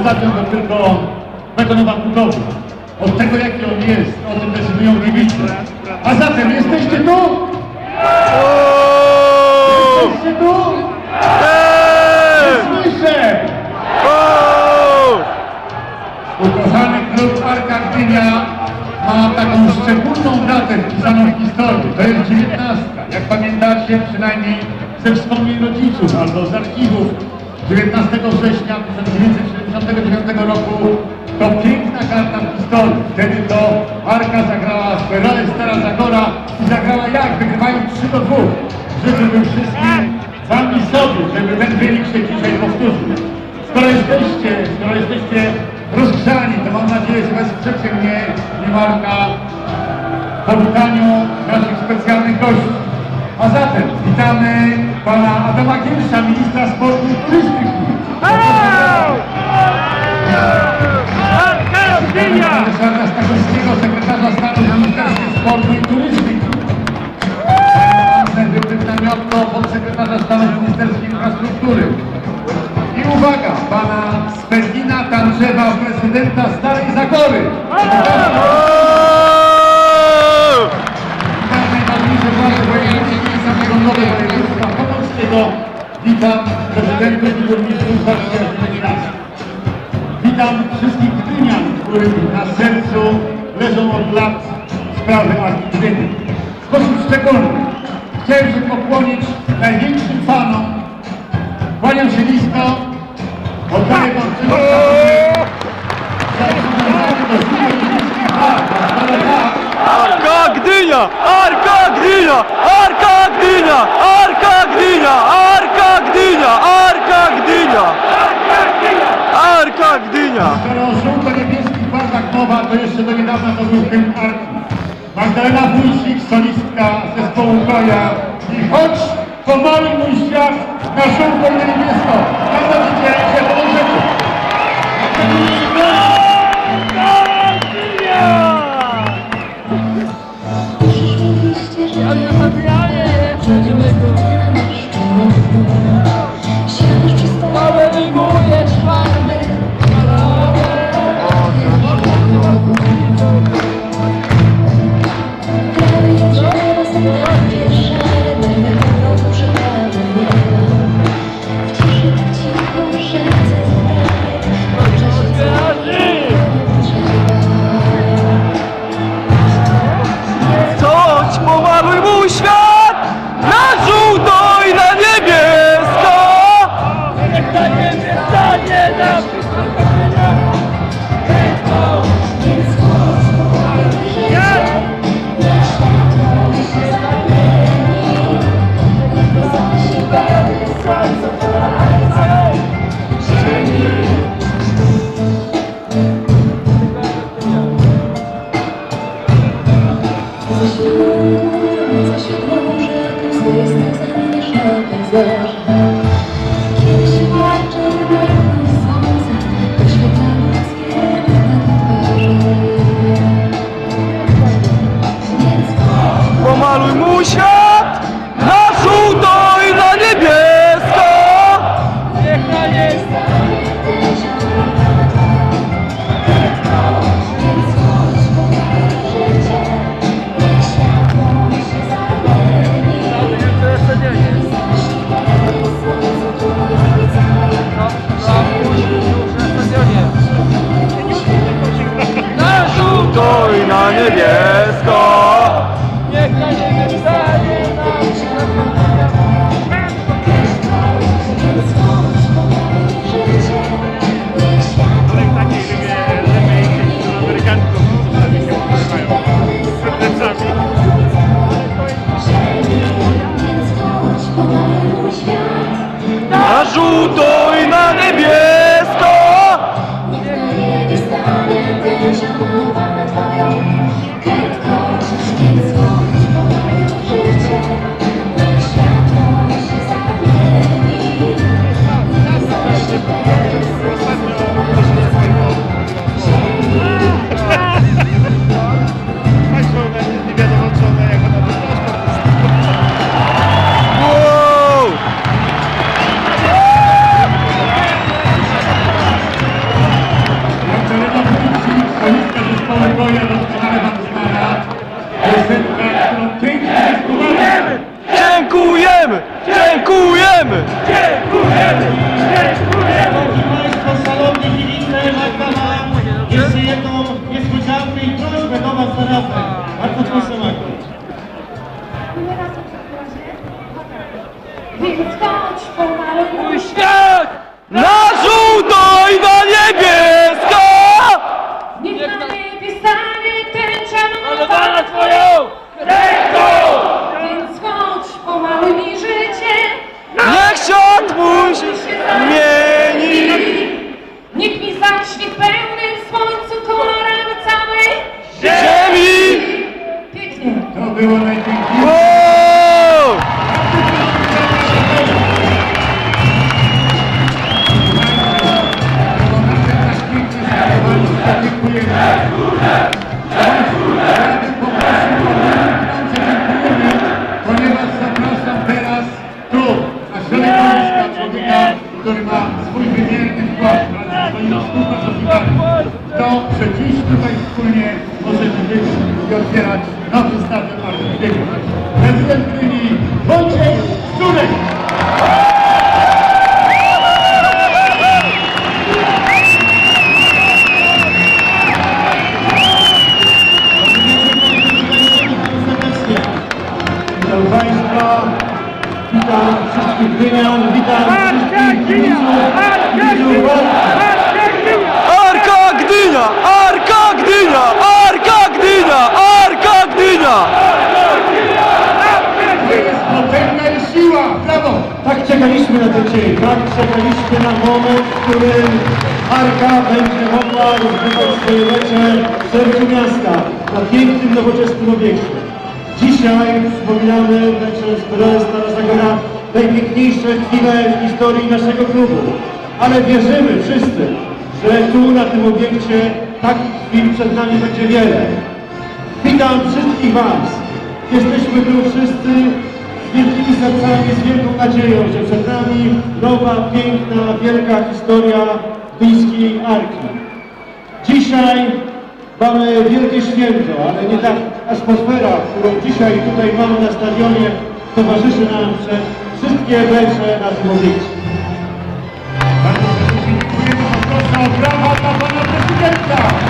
stadion to tylko betonowa budowa. Od tego jaki on jest, o tym decydują kibice. A zatem jesteście tu? Jesteście tu? Słyszę! Ukochany klub Arka Gdynia ma taką szczególną datę wpisaną w historię. To jest 19. Jak pamiętacie, przynajmniej ze wspomnień rodziców albo z archiwów 19 września 1979 roku to piękna karta w historii. Wtedy to Arka zagrała z Perale Stara Zagora i zagrała jak? Wygrywając 3 do 2. Życzyłbym wszystkim wam i sobie, żeby ten wynik się dzisiaj powtórzył. Skoro jesteście, skoro jesteście rozgrzani, to mam nadzieję, że wesprzecie mnie i Marka w Infrastruktury. I uwaga, pana Spedina Tanczewa, prezydenta Starej Zagory. Witam najważniejsze władze wojewódzkie i samorządowe województwa pomorskiego. Witam prezydentów i burmistrzów. Witam wszystkich gdynian, którym na sercu leżą od lat sprawy Arki. W sposób szczególny chciałem się pokłonić największym fanom. Kłaniam się nisko, oddaję wam Arka Gdynia! Arka Gdynia! Arka Gdynia! Arka Gdynia! Arka Gdynia! Arka Gdynia! Arka Gdynia! Skoro o żółto-niebieskich barwach mowa, to jeszcze do niedawna to był hymn Arki. Magdalena Wójcik, solistka zespołu Koja. I choć pomaluj mój świat na żółto i niebiesko. Mam Za Dziękujemy! Szanowni czekaliśmy na ten dzień, tak czekaliśmy na moment, w którym Arka będzie mogła rozgrywać swoje mecze w sercu miasta, na pięknym, nowoczesnym obiekcie. Dzisiaj wspominamy mecze z Stara Zagora, najpiękniejsze chwile w historii naszego klubu. Ale wierzymy wszyscy, że tu na tym obiekcie takich chwil przed nami będzie wiele. Witam wszystkich Was. Jesteśmy tu wszyscy wielkimi sercami, z wielką nadzieją, że przed nami nowa, piękna, wielka historia Gdyńskiej Arki. Dzisiaj mamy wielkie święto, ale nie ta atmosfera, którą dzisiaj tutaj mamy na stadionie, towarzyszy nam przez wszystkie mecze na obiekcie. Bardzo dziękujemy. Poproszę o brawa dla pana prezydenta.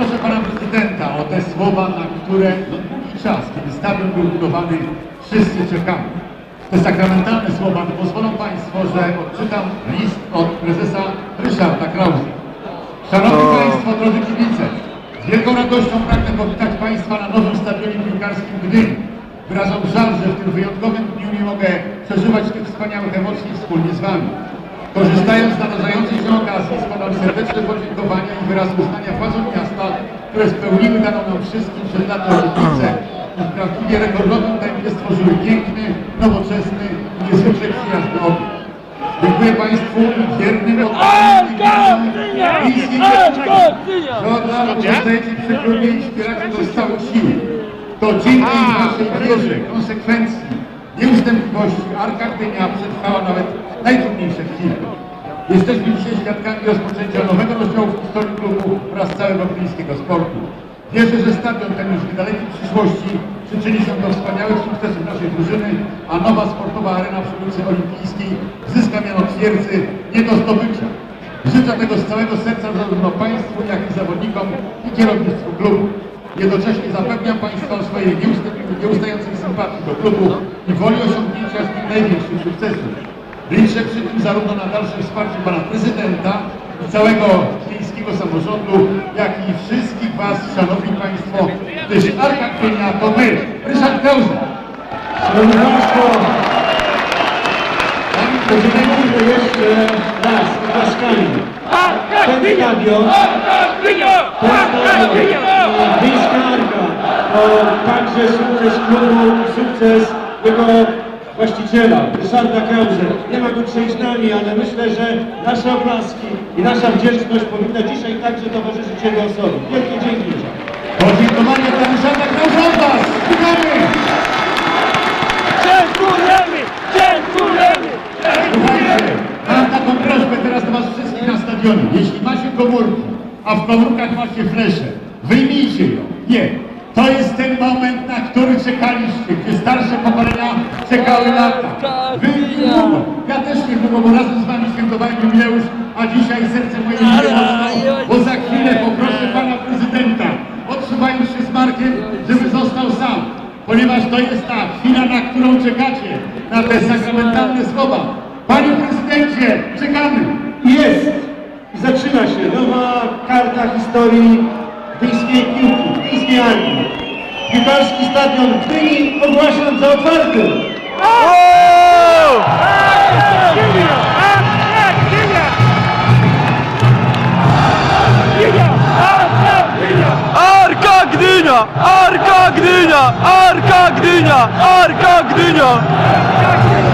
I poproszę pana prezydenta o te słowa, na które no, długi czas, kiedy stadion był budowany, wszyscy czekamy. Te sakramentalne słowa to pozwolą państwo, że odczytam list od prezesa Ryszarda Krause. Szanowni Państwo, drodzy kibice, z wielką radością pragnę powitać Państwa na nowym stadionie piłkarskim Gdyni. Wyrażam żal, że w tym wyjątkowym dniu nie mogę przeżywać tych wspaniałych emocji wspólnie z Wami. Korzystając z nadarzającej się okazji, składam serdeczne podziękowania i wyraz uznania władzom miasta, które spełniły daną nam wszystkim przed laty obietnicę i prawdziwie rekordowym tempie stworzyły piękny, nowoczesny i niezwykle przyjazny obiekt. Dziękuję Państwu i wiernym oddanym miejskiej że od lat pozostajecie przy i wspieracie go z siłą. To dzięki Waszej wierze, konsekwencji, nieustępliwości Arka Gdynia przetrwała nawet najtrudniejsze chwile. Jesteśmy dzisiaj świadkami rozpoczęcia nowego rozdziału w historii klubu oraz całego gdyńskiego sportu. Wierzę, że stadion ten już w niedalekiej przyszłości przyczyni się do wspaniałych sukcesów naszej drużyny, a nowa sportowa arena przy ulicy Olimpijskiej zyska miano twierdzy nie do zdobycia. Życzę tego z całego serca zarówno Państwu, jak i zawodnikom i kierownictwu klubu. Jednocześnie zapewniam Państwa o swojej nieusta- nieustającej sympatii do klubu i woli osiągnięcia z nim największych sukcesów. Liczę przy tym zarówno na dalsze wsparcie Pana Prezydenta i całego miejskiego samorządu, jak i wszystkich Was, Szanowni Państwo, gdyż Arka Gdynia to my, Ryszard Krause. Szanowni Państwo, podziękujmy jeszcze raz oklaskami. Stadion, Gdyńska Arka, to także sukces klubu sukces jego właściciela, Ryszarda Krause. Nie ma go dzisiaj nami, ale myślę, że nasze oklaski i nasza wdzięczność powinna dzisiaj także towarzyszyć jego osobie. Podziękowania dla Ryszarda Krause od Was. Dziękujemy. Dziękujemy! Dziękujemy! Słuchajcie, mam taką prośbę teraz do Was wszystkich na stadionie. Jeśli macie komórki, a w komórkach macie flesze, wyjmijcie ją. Nie. To jest ten moment, na który czekaliście, gdzie starsze pokolenia czekały lata. Wy niedługo, ja też niedługo, bo razem z wami świętowałem jubileusz, a dzisiaj serce moje bije mocno, bo za chwilę poproszę pana prezydenta, odsuwając się z Markiem, żeby został sam, ponieważ to jest ta chwila, na którą czekacie, na te sakramentalne słowa. Panie prezydencie, czekamy! Jest! I zaczyna się nowa karta historii gdyńskiej piłki, gdyńskiej armii. Piłkarski stadion w Gdyni ogłaszam za otwarty. O! Arka Gdynia! Arka Gdynia! Arka Gdynia! Arka Gdynia!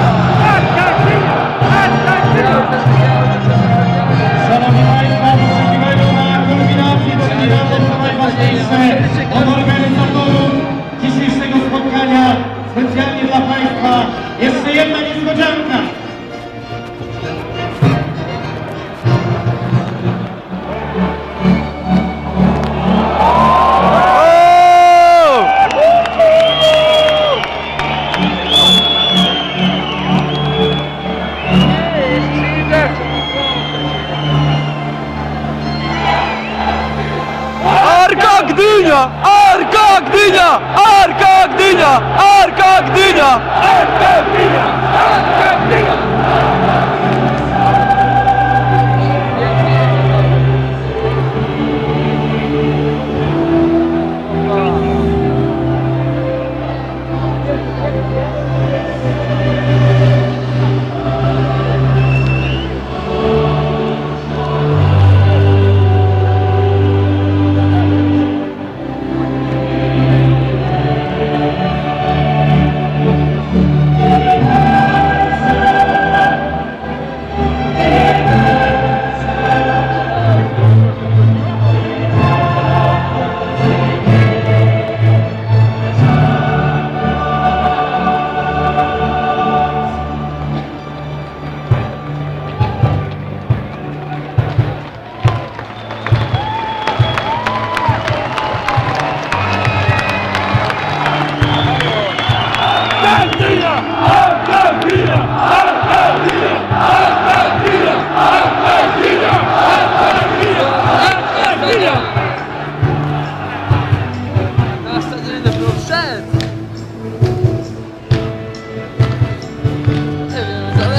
Arka Gdynia! Arka Gdynia! Arka Gdynia!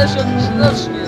nasze grzesznie